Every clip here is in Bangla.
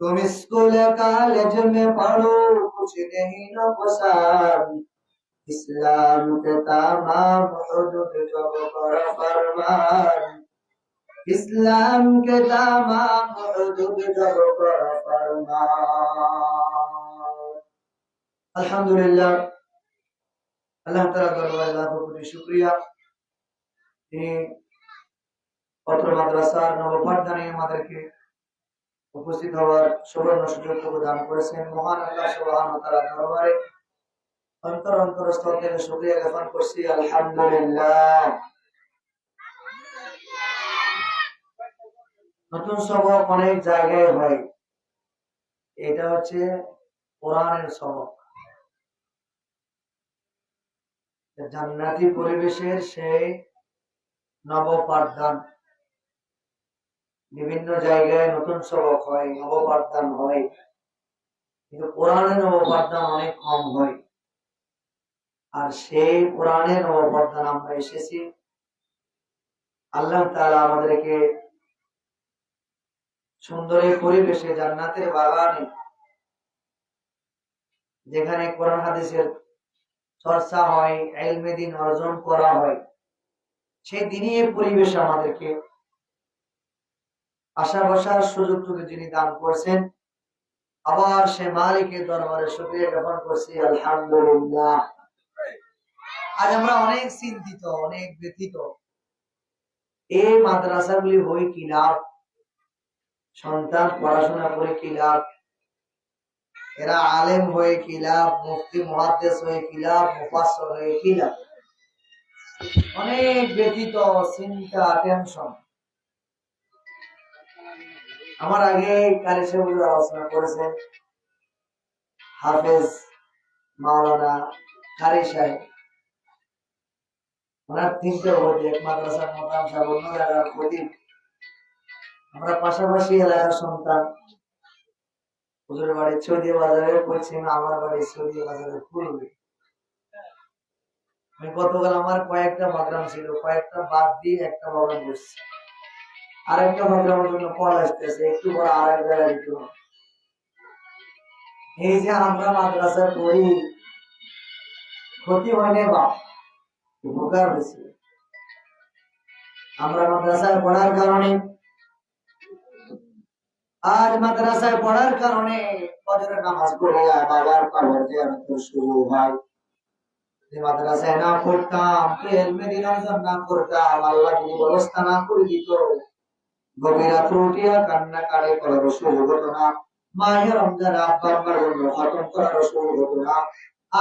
तुम स्कूल कॉलेज में पढ़ो कुछ नहीं नुकसान इस्लाम के तमाम हुदूद जब कर फरमान इस्लाम के तमाम हुदूद जब कर फरमान আলহামদুলিল্লাহ আল্লাহ তাআলা দরবারে লাখো কোটি শুকরিয়া তিনি অত্র মাদ্রাসার নবপাঠদানে আমাদেরকে উপস্থিত হওয়ার সুবর্ণ সুযোগ প্রদান করেছেন মহান আল্লাহ সুবহানাহু ওয়া তাআলার দরবারে। অন্তর অন্তর স্থল থেকে শুকরিয়া জ্ঞাপন করছি, আলহামদুলিল্লাহ। নতুন সবক অনেক জায়গায় হয়। এটা হচ্ছে কোরআনের সবক। জান্নাতি পরিবেশের সেই নব পাঠদান বিভিন্ন জায়গায় নতুন সবক হয় নব পাঠদান হয়, কিন্তু কোরআনের নব পাঠদান অনেক কম হয়। আর সেই কোরআনের নব পাঠদান আমরা এসেছি। আল্লাহ তাআলা আমাদেরকে সুন্দর পরিবেশে জান্নাতের বাগানে, যেখানে কোরআন হাদিসের চর্চা হয় অর্জন করা হয়, সেই দিনই পরিবেশ আমাদেরকে আশা বসার সুযোগটুকু যিনি দান করছেন, আবার সে মালিকের দরবারে শুক্রিয়া জ্ঞাপন করছি, আলহামদুলিল্লাহ। আজ আমরা অনেক চিন্তিত, অনেক ব্যথিত। এই মাদ্রাসাগুলি হই কি লাভ? সন্তান পড়াশোনা করে কি লাভ? এরা আলেম হয়ে কি লাভ? মুফতি, মুহাদ্দিস হয়ে কি লাভ? মুফাসসির হয়ে কি লাভ? অনেক ব্যথিত, চিন্তা, টেনশন। আমার আগে কারি আলোচনা করেছেন হাফেজ মাওলানা কারি সাহেব। ওনার তিনটে এক মাদ্রাসার সাহেব অন্য জায়গার আমরা পাশাপাশি এলাকার সন্তান। হুজুরের বাড়ি বাজারে আমার বাড়ি চৌদি বাজারে পূর্বে। আমি গতকাল আমার কয়েকটা বাগান ছিল, কয়েকটা বাদ দিয়ে একটা বাগান বসছে আরেকটা বাগানের জন্য ফল আসতেছে, একটু পরে আর এক জায়গায় দিতে হবে। এই যে আমরা মাদ্রাসা করি ক্ষতি হয়নি বাপ, উপকার হয়েছে আমরা মাদ্রাসায় পড়ার কারণে, আজ মাদ্রাসায় পড়ার কারণে ফজরের নামাজ পড়ে আর বাবার কবর জিয়ারত শুরু হয় যে মাদ্রাসায় না পড়তাম এলমে দিনার না করতাম, আল্লাহ যদি ব্যবস্থা না করে দিত গভীরা ত্রুটিয়া কান্না কারে করার মাহের রমজান খতম করার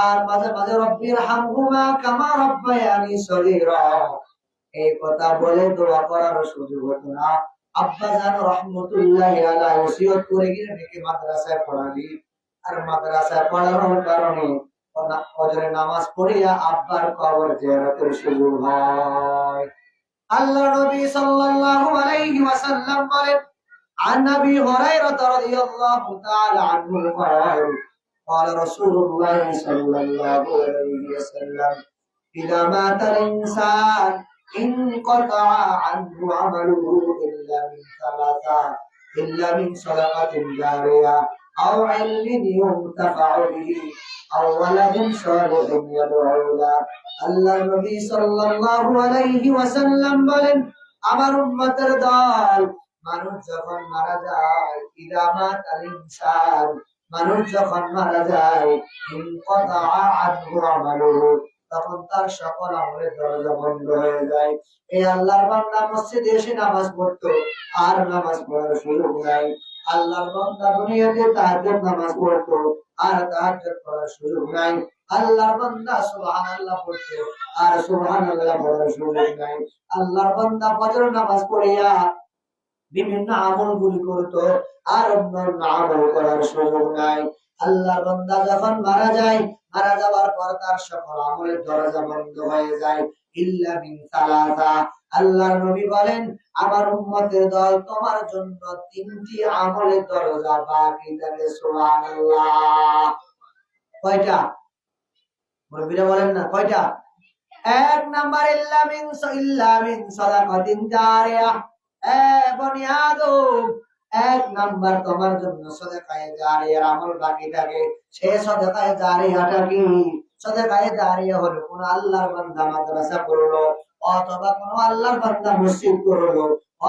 আর মাঝে মাঝে রব্বির হামহুমা কামা রব্বায়ানি এই কথা বলে দোয়া করার সুযোগ হতো না আব্বা জান রহমতুল্লাহ আলাইহি ওসিয়ত করে গিয়ে মেয়েকে মাদ্রাসায় পড়াবি আর মাদ্রাসায় পড়ানোর কারণে ফজরে নামাজ পড়িয়া আব্বার কবর জিয়ারতের সুযোগ হয়। আল্লাহ নবী সাল্লাল্লাহু আলাইহি ওয়াসাল্লাম বলেন عن ابي هريره رضي الله تعالى عنه قال قال رسول الله صلى الله عليه وسلم اذا مات الانسان انقطع عنه عمله الا من ثلاثه الا من صدقه جاريه او علم ينتفع به او ولد صالح يدعو له আল্লাহ নবী সাল্লাল্লাহু আলাইহি ওয়াসাল্লাম বলেন আমার উম্মতের দল মানুষ যখন মারা যায় ইদামাত আল ইনসান মানুষ যখন মারা যায় ইনকাতা আনহু আমালুহু তখন তার সকল আমলের দরজা বন্ধ হয়ে যায় এই আল্লাহর বান্দা মসজিদে এসে নামাজ পড়তো আর নামাজ পড়ার সুযোগ নাই আল্লাহর বান্দা দুনিয়াতে তাহাজ্জুদ নামাজ পড়তো, আর তাহাজ্জুদ পড়ার সুযোগ নাই। আল্লাহর বান্দা সুবহানাল্লাহ পড়তো, আর সুবহানাল্লাহ পড়ার সুযোগ নাই। আল্লাহর বান্দা ফজর নামাজ পড়িয়া বিভিন্ন আমলগুলি করতো, আর অন্য আমল করার সুযোগ নাই। আল্লাহর বান্দা যখন মারা যায়, মারা যাওয়ার পর তার সকল আমলের দরজা বন্ধ হয়ে যায়। ইল্লা মিন সালাসা। আল্লাহর নবী বলেন, আমার উম্মতের দল তোমার জন্য তিনটি আমলের দরজা বাকি থাকে, সুবহানাল্লাহ। কয়টা? মুরব্বীরা বলেন না, কয়টা? এক নাম্বার, ইল্লা মিন ইল্লা মিন সাদাকাতিন জারিয়া। এ বনি আদম এক নাম্বার তোমার জন্য সদকায়ে জারিয়ার আমল বাকি থাকে। সে সদকায়ে জারিয়াটা কি? সদকায়ে জারিয়া হলো কোন আল্লাহর বান্দা মাদ্রাসা করল অথবা কোন আল্লাহর বান্দা মসজিদ করল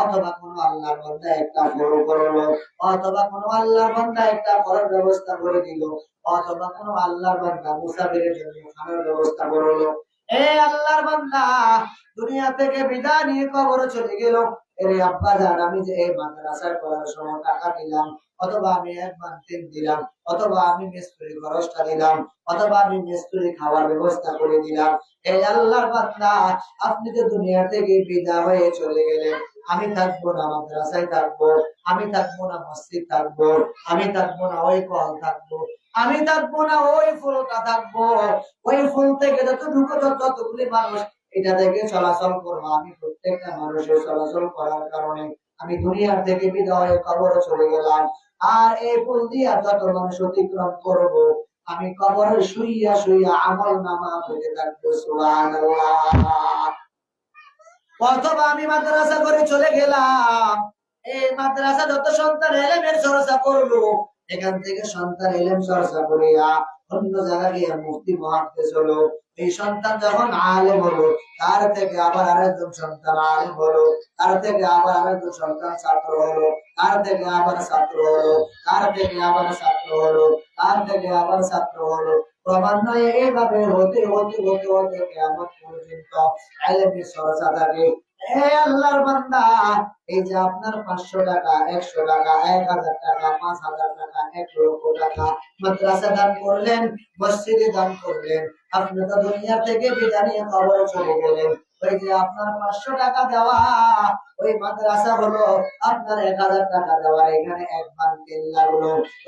অথবা কোন আল্লাহর বান্দা একটা বড় করল অথবা কোন আল্লাহর বান্দা একটা করার ব্যবস্থা করে দিল, অথবা কোন আল্লাহর বান্দা মুসাফিরের জন্য খানার ব্যবস্থা করল। এ আল্লাহর বান্দা, দুনিয়া থেকে বিদায় নিয়ে কবরে চলে গেল। এরে আব্বা জান, আমি যে এই মাদ্রাসায় পড়ার সময় টাকা দিলাম, অথবা আমি এক তিন দিলাম, অথবা আমি মিস্ত্রি খরচটা দিলাম, অথবা আমি মিস্ত্রি খাওয়ার ব্যবস্থা করে দিলাম এই আল্লাহর বান্দা, আপনি তো দুনিয়া থেকে বিদায় হয়ে চলে গেলেন। আমি থাকব না মাদ্রাসায় থাকব, আমি থাকব না মসজিদ থাকব, আমি থাকব না ওই কল থাকব, আমি থাকব না ওই ফুলটা থাকব। ওই ফুল থেকে যতটুকু যতগুলি মানুষ এটা থেকে চলাচল করব। আমি প্রত্যেকটা মানুষের চলাচল করার কারণে আমি দুনিয়ার থেকে বিদায় কবরে চলে গেলাম। আর এই ফুল দিয়া যত মানুষ অতিক্রম করব, আমি কবরে শুইয়া শুইয়া আমল নামা হয়ে থাকব অথবা আমি মাদ্রাসা করে চলে গেলাম। এই মাদ্রাসা যত সন্তান এলেমের চর্চা করল এখান থেকে সন্তান এলেম চর্চা করিয়া অন্য জায়গায় গিয়ে মুক্তি মহাদ্দেশ হলো এই সন্তান যখন হলো, তার থেকে আবার আরেকজন সন্তান হলো, তার থেকে আবার আরেকজন সন্তান ছাত্র হলো, তার থেকে আবার ছাত্র হলো, তার থেকে আবার ছাত্র হলো, তার থেকে আবার ছাত্র হলো। ক্রমান্বয়ে এইভাবে হতে হতে হতে হতে কেমন পর্যন্ত আলেমের চর্চা থাকে। এই যে আপনার পাঁচশো টাকা, একশো টাকা, এক হাজার টাকা, পাঁচ হাজার টাকা, এক লক্ষ টাকা মাদ্রাসা দান করলেন, মসজিদে দান করলেন, আপনি তো দুনিয়া থেকে বিদায় নিয়ে কবরে চলে গেলেন। ওই যে আপনার পাঁচশো টাকা দেওয়া, ওই মাদ্রাসা হলো আপনার এক হাজার টাকা দেওয়া, এখানে এক মান তেল লাগল।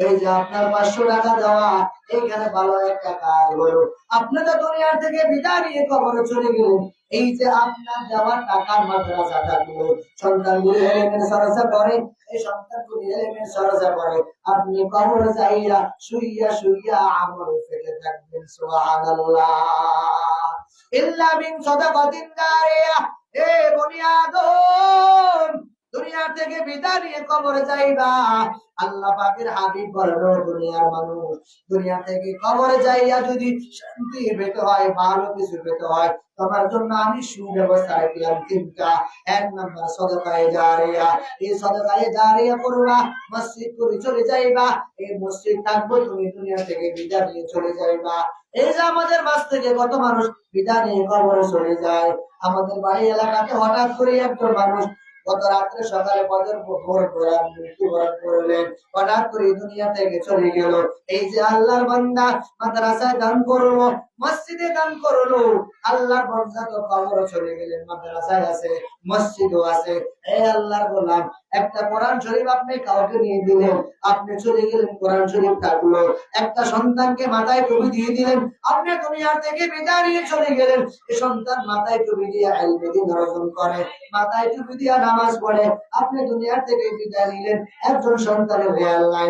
এই যে আপনার পাঁচশো টাকা দেওয়া, এইখানে ভালো একটা কাজ হলো আপনি তো দুনিয়ার থেকে বিদায় নিয়ে কবরে চলে গেলেন। এই যে আপনার দেওয়ার টাকার মাদ্রাসা থাকল সন্তানগুলি এলেমেন্ট সরসা করে, এই সন্তানগুলি এলেমেন্ট সরসা করে। আপনি কবর যাইয়া শুইয়া শুইয়া আমল ফেলে থাকবেন, সুবহানাল্লাহ। ইল্লা মিন সাদাকাতিন দারিয়া এ বনি আদম! দুনিয়া থেকে বিদায় নিয়ে কবরে যাইবা। আল্লাহ পাকের হাবিব বলল দুনিয়ার মানুষ, দুনিয়া থেকে কবরে যাইয়া যদি শান্তি পেতে হয়, ভালো কিছু পেতে হয়, তোমার জন্য আমি সুব্যবস্থা রাখলাম। তিনটা, এক নম্বর সদকায়ে জারিয়া। এই সদকায়ে জারিয়া করবা, মসজিদ করে চলে যাইবা। এই মসজিদ থাকব, তুমি দুনিয়া থেকে বিদায় নিয়ে চলে যাইবা। এই যে আমাদের বাস থেকে কত মানুষ বিদায় নিয়ে কবরে চলে যায়। আমাদের বাড়ি এলাকাতে হঠাৎ করে একজন মানুষ গত রাত্রে সকালে বদর ভোর মৃত্যু মৃত্যুবরণ করলেন। হঠাৎ করে দুনিয়া থেকে চলে গেল। এই যে আল্লাহর বান্দা, মাদ্রাসায় দান করল মসজিদে দান করল। আল্লাহর বান্দা তো কবর চলে গেলেন, মাদ্রাসায় আছে, মসজিদও আছে। এই আল্লাহর গোলাম, একটা কোরআন শরীফ আপনি কাউকে নিয়ে দিলেন, আপনি চলে গেলেন কোরআন শরীফ থাকল একটা সন্তানকে মাথায় টুপি দিয়ে দিলেন, আপনি দুনিয়া থেকে বিদায় নিয়ে চলে গেলেন। এই সন্তান মাথায় টুপি দিয়ে এলমে দিন অর্জন করে, মাথায় টুপি দিয়ে নামাজ পড়ে, আপনি দুনিয়ার থেকে বিদায় নিলেন। একজন সন্তানের রেয়াল নাই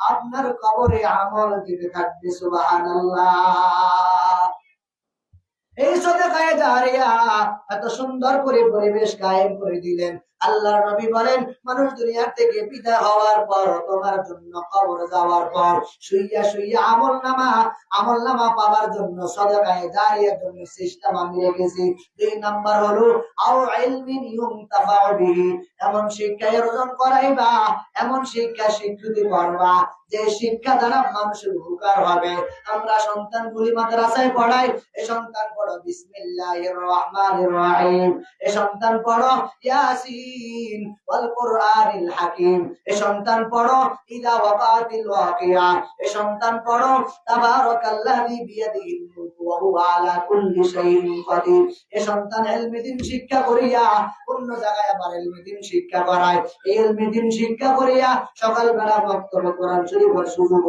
আপনার কবরে আমল দিতে থাকবে, সুবহানাল্লাহ। এই জারিয়া এত সুন্দর করে পরিবেশ কায়েম করে দিলেন। আল্লাহর নবী বলেন, মানুষ দুনিয়ার থেকে বিদায় হওয়ার পর, তোমার জন্য কবর যাওয়ার পর, শুইয়া শুইয়া আমল নামা আমল নামা পাওয়ার জন্য সদকায়ে জারিয়ার জন্য সিস্টেম আমি রেখেছি। দুই নাম্বার হলো, আও ইলমিন ইউনতাফাউ বিহি, এমন শিক্ষা অর্জন করাইবা, এমন শিক্ষা স্বীকৃতি করবা, যে শিক্ষা দ্বারা মানুষের উপকার হবে। আমরা সন্তান সন্তানগুলি মাদ্রাসায় পড়াই, এ সন্তান পড়ো বিসমিল্লাহির রহমানির রহিম, এ সন্তান পড়ো ইয়াসিন সন্তান পড়ো ইদা ওয়াকাতিল ওয়াকিয়া। সন্তান পড়ো সন্তান শিক্ষা করিয়া, অন্য জায়গায় আবার শিক্ষা করায়। এই শিক্ষা করিয়া, সকালবেলা বক্তব্য কোরআন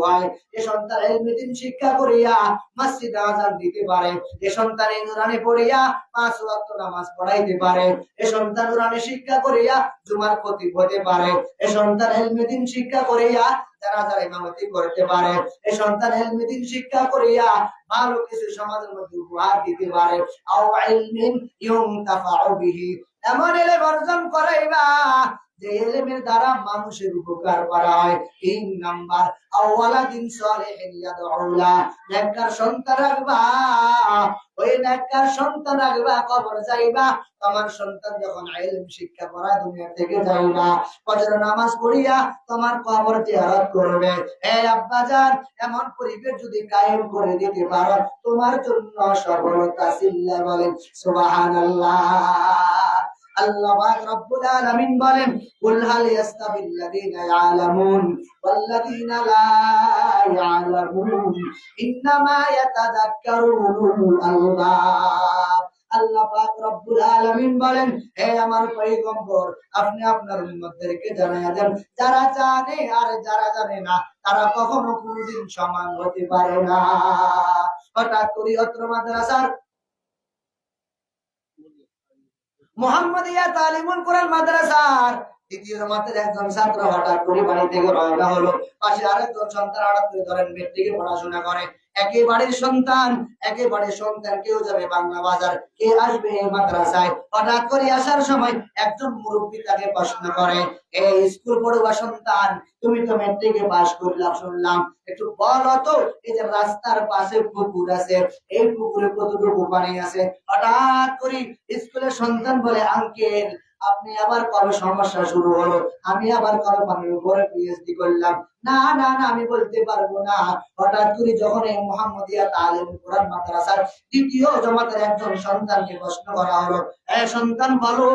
হয়। এ সন্তান ইলমে শিক্ষা করিয়া, মসজিদে আযান দিতে পারে। এ সন্তান এই পড়িয়া পাঁচ ওয়াক্ত নামাজ পড়াইতে পারে। এ সন্তান নুরানি শিক্ষা করিয়া জুমার ক্ষতি হতে পারে। এ সন্তান হেলমেদিন শিক্ষা করিয়া তারা তার ইমামতি করতে পারে। এ সন্তান হেলমেদিন শিক্ষা করিয়া ভালো কিছু সমাজের মধ্যে উপহার দিতে পারে। আও ইলমিন ইউনতাফাউ বিহি। এমন এলে অর্জন করাইবা। যে এলেমের দ্বারা মানুষের উপকার করা হয়। তিন নাম্বার নেককার সন্তান রাখবা। ওই নেককার সন্তান রাখবা, কবর যাইবা তোমার সন্তান যখন ইলম শিক্ষা দুনিয়া থেকে যাইবা, ফজর নামাজ পড়িয়া তোমার কবর জিয়ারত করবে। এই আব্বাজান এমন পরিবেশ যদি কায়েম করে দিতে পারো, তোমার জন্য সফলতা বলেন সুবহানাল্লাহ। আল্লাহ রব্বুল আলামিন বলেন, কুল হাল ইয়ালামুন লা ইয়ালামুন ইন্নামা আলবাব। আল্লাহ রব্বুল আলামিন বলেন, হে আমার পয়গম্বর, আপনি আপনার উম্মতদেরকে জানাইয়া দেন, যারা জানে আর যারা জানে না, তারা কখনো কোনোদিন সমান হতে পারে না। হঠাৎ করে অত্র মাদ্রাসার মোহাম্মদিয়া তালিমুল কোরআন মাদ্রাসার দ্বিতীয় জামাতের একজন ছাত্র হঠাৎ করে বাড়ি থেকে হলো। পাশে আরেকজন সন্তান হঠাৎ করে ধরেন মেট্রিকে পড়াশোনা করে। একই বাড়ির সন্তান একই বাড়ির সন্তান, কেউ যাবে বাংলা বাজার, কে আসবে মাদ্রাসায়? হঠাৎ করে আসার সময় একজন মুরব্বী তাকে প্রশ্ন করে এই স্কুল পড়ুয়া সন্তান, তুমি তো মেট্রিকে পাস করলাম, শুনলাম। একটু বলো তো, এই যে রাস্তার পাশে পুকুর আছে, এই পুকুরে কতটুকু পানি আছে? হঠাৎ করে স্কুলের সন্তান বলে, আঙ্কেল আপনি আবার কবে সমস্যা শুরু হলো, আমি আবার কারও পানির উপরে পিএইচডি করলাম। না না না, আমি বলতে পারব না। হঠাৎ করে যখন এই মোহাম্মদিয়া তালিম কোরআন মাদ্রাসার দ্বিতীয় জমাতের একজন সন্তানকে প্রশ্ন করা হলো, এ সন্তান বলো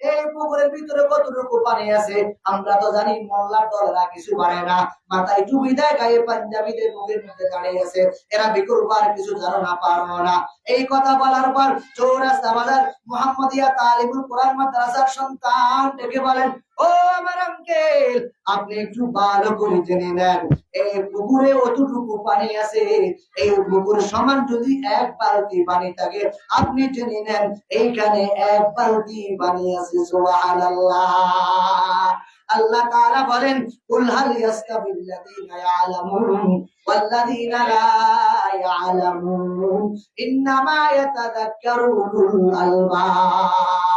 এই পুকুরের ভিতরে কতটুকু পানি আছে? আমরা তো জানি মোল্লা টলরা কিছু পারে না। মাথায় টুপি দেয়, গায়ে পাঞ্জাবিদের মুখের মধ্যে দাঁড়িয়ে আছে। এরা বিকুর পার কিছু ধারণা পারো না। এই কথা বলার পর চৌরাস্তা বাজার মোহাম্মদিয়া তালিমুল কোরআন মাদ্রাসার সন্তান ডেকে বলেন ও আমার আঙ্কেল, আপনি একটু ভালো করে জেনে নেন, এই পুকুরে অতটুকু পানি আছে? এই পুকুর সমান যদি এক বালতি পানি থাকে, আপনি জেনে নেন, এইখানে এক বালতি পানি আছে আল্লাহ তাআলা বলেন, কুল হাল ইয়াস্তাবিল্লাযীনা ইয়ালামুন লা ইয়ালামুন, ইন্নামা ইয়াতাযাক্কারু উলুল আলবাব।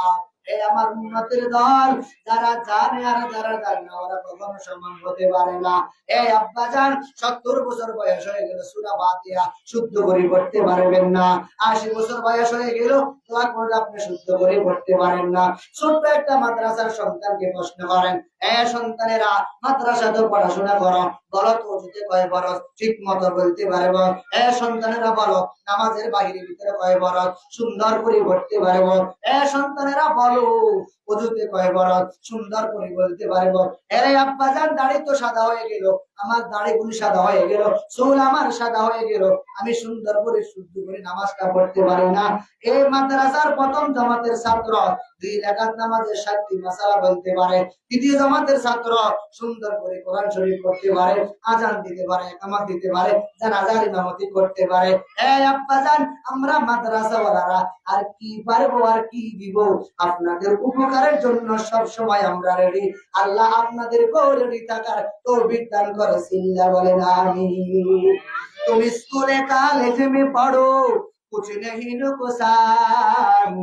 এই আমার উন্নতির দল, যারা জানে আর যারা জানে না, ওরা কখনো সমান হতে পারে না। এই আব্বা যান সত্তর বছর বয়স হয়ে গেল, সুরা বাতিয়া শুদ্ধ করে পড়তে পারবেন না। আশি বছর বয়স হয়ে গেল মাদ্রাসা নামাজের ভিতরে কয় বরস সুন্দর করে পারব। এ সন্তানেরা বলো অজুতে কয় বরস সুন্দর করে বলতে পারব। এরে আব্বা যান দাড়ি তো সাদা হয়ে গেল, আমার দাড়ি গুলি সাদা হয়ে গেল চুল আমার সাদা হয়ে গেল, আমি সুন্দর করে, শুদ্ধ করে নামাজটা পড়তে পারি না। এই হাজার প্রথম জামাতের ছাত্র, দুই নামাজের সাতটি বলতে পারে। তৃতীয় জামাতের ছাত্র সুন্দর করে কোরআন শরীফ করতে পারে, আজান দিতে পারে দিতে পারে, জানাজার ইমামতি করতে পারে। আমরা আর আপনাদের উপকারের জন্য সব সময় আমরা রেডি আল্লাহ আপনাদের থাকার করে তুমি স্কুলে কালেজে পড়ো कुछ नहीं नुकसान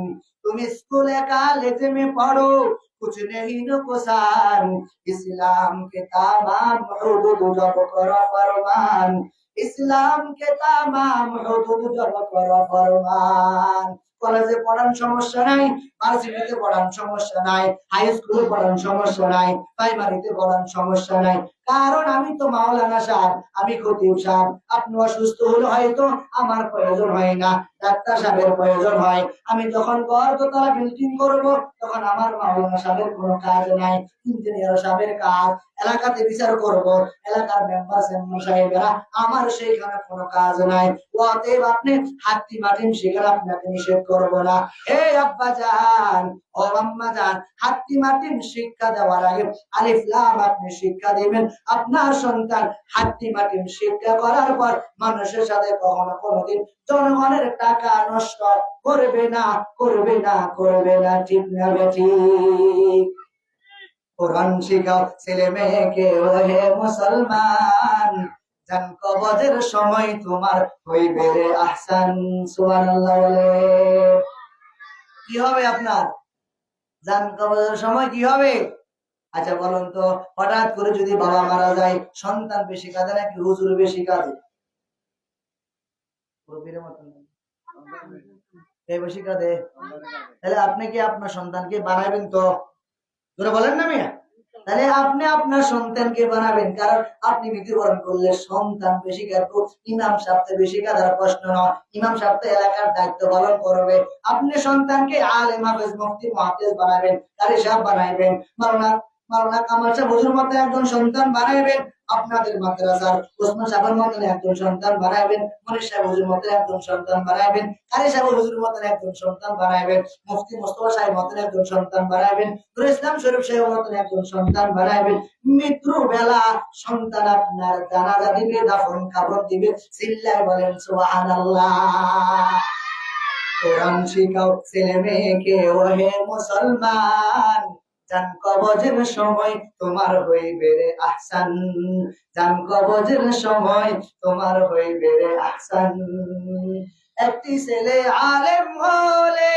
तुम स्कूल कॉलेज में पढ़ो कुछ नहीं नुकसान इस्लाम के तमाम हदूद जब करो फरमान इस्लाम के तमाम हदूद जब करो फरमान কলেজে পড়ান সমস্যা নাই, ভার্সিটিতে পড়ান সমস্যা নাই হাই স্কুলে পড়ান সমস্যা নাই প্রাইমারিতে পড়ান সমস্যা নাই। কারণ আমি তো মাওলানা সাহেব আমি খতিব সাহেব আপনি অসুস্থ হলে হয়তো আমার প্রয়োজন হয় না, ডাক্তার সাহেবের প্রয়োজন হয়। আমি যখন ঘর দোতলা বিল্ডিং করব, তখন আমার মাওলানা সাহেবের কোনো কাজ নাই ইঞ্জিনিয়ার সাহেবের কাজ, এলাকাতে বিচার করব। এলাকার মেম্বার চেয়ারম্যান সাহেবেরা, আমার সেইখানে কোনো কাজ নাই। অতএব আপনি হাতি মাটিম সেখানে আপনাকে নিষেধ করব না এই আব্বা জান, ও আম্মা জান হাত্তি মাটিম শিক্ষা দেওয়ার আগে আলিফ লাম আপনি শিক্ষা দিবেন। আপনার সন্তান হাত্তি মাটিম শিক্ষা করার পর মানুষের সাথে কখনো কোনোদিন জনগণের টাকা নষ্ট করবে না করবে না করবে না, ঠিক না ঠিক। কোরআন শিখাও ছেলে মেয়েকে, ওহে মুসলমান। জান সময় তোমার হইবে রে আহসান, সুবহানাল্লাহ কি হবে আপনার? সময় কি হবে? আচ্ছা বলুন তো, হঠাৎ করে যদি বাবা মারা যায়, সন্তান বেশি কাঁদে নাকি হুজুর বেশি কাঁদে? তাহলে আপনি কি আপনার সন্তানকে বানাবেন তো? বলেন না মিয়া। তাহলে আপনি আপনার সন্তানকে বানাবেন। কারণ আপনি মৃত্যুবরণ করলে সন্তান বেশি কাঁদব ইমাম সাপ্তে বেশি কাঁদার প্রশ্ন নয় ইমাম সাপ্তে এলাকার দায়িত্ব পালন করবে। আপনি সন্তানকে আল হাফেজ মুফতি মুহাদ্দিস বানাবেন তাহলে সাপ বানাইবেন মারোনা মারোনা কামাল সাহেব হুজুর মতো একজন সন্তান বানাইবেন। আপনাদের মাদ্রাসার ওসমান সাহেবের মতন একজন সন্তান বানাইবেন, মনির সাহেব হুজুর মতন একজন সন্তান বানাইবেন কারি সাহেব হুজুর মতন একজন সন্তান বানাইবেন, মুফতি মোস্তফা সাহেব মতন একজন সন্তান বানাইবেন, নুর ইসলাম শরীফ সাহেব মতন একজন সন্তান বানাইবেন। মৃত্যু বেলা সন্তান আপনার জানাজা দিবে, দাফন কাপড় দিবে, চিল্লায় বলেন, সুবহানাল্লাহ। কোরআন শিখাও ছেলে মেয়েকে, ওহে মুসলমান। সময় তোমার হইবে রে আহসান। সময় তোমার হইবে রে আহসান। একটি ছেলে আলেম হলে,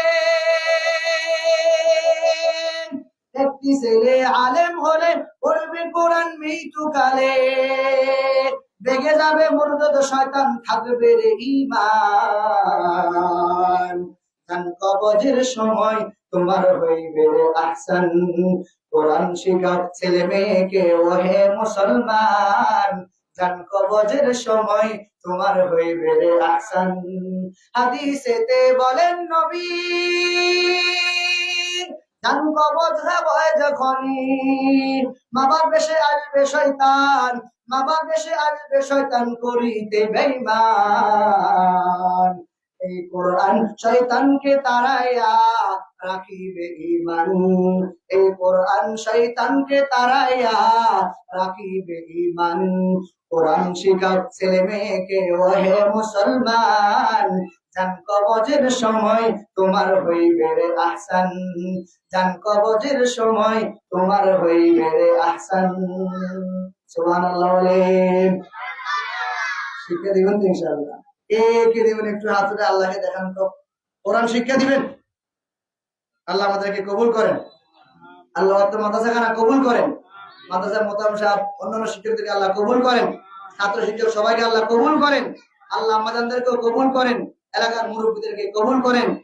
একটি ছেলে আলেম হলে পড়বে কোরআন মৃত্যুকালে। যাবে শয়তান, থাকবে রে ইমান কবজের সময় তোমার হইবে আহসান। কোরআন শিখাও ছেলে মেয়েকে, ওহে মুসলমান, জান কবজের সময় তোমার হইবে আহসান। হাদিসেতে বলেন নবী, জান কবজ হয় যখনই। বাবার বেশে আসবে শয়তান বাবার বেশে আসবে শয়তান করিতে বেঈমান। এই কোরআন শয়তানকে তারাইয়া রাখিবে ইমান এই কোরআন শয়তানকে তারাইয়া রাখিবে ইমান কোরআন শিখাও ছেলে মেয়েকে, ওহে মুসলমান, জান কবজের সময় তোমার হইবে রে আহসান। জান কবজের সময় তোমার হইবে রে আহসান। সুবহানাল্লাহ শিক্ষা দিবেন ইনশাআল্লাহ। কে দিবেন একটু হাত, আল্লাহকে দেখান তো। কোরআন শিক্ষা দিবেন? আল্লাহ আমাদেরকে কবুল করেন। আল্লাহ আপনার মাদ্রাসা খানা কবুল করেন। মাদ্রাসার মোতাম সাহেব, অন্যান্য শিক্ষকদেরকে আল্লাহ কবুল করেন। ছাত্র শিক্ষক সবাইকে আল্লাহ কবুল করেন। আল্লাহ আমাদেরকেও কবুল করেন। এলাকার মুরব্বীদেরকে কবুল করেন।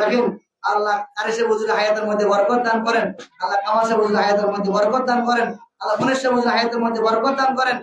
রাখেন। আল্লাহ কারিসে বুজুর হায়াতের মধ্যে বরকত দান করেন। আল্লাহ কামাসে বুজুর হায়াতের মধ্যে বরকত দান করেন। আল্লাহ মনুষ্য বুজুর হায়াতের মধ্যে বরকত দান করেন।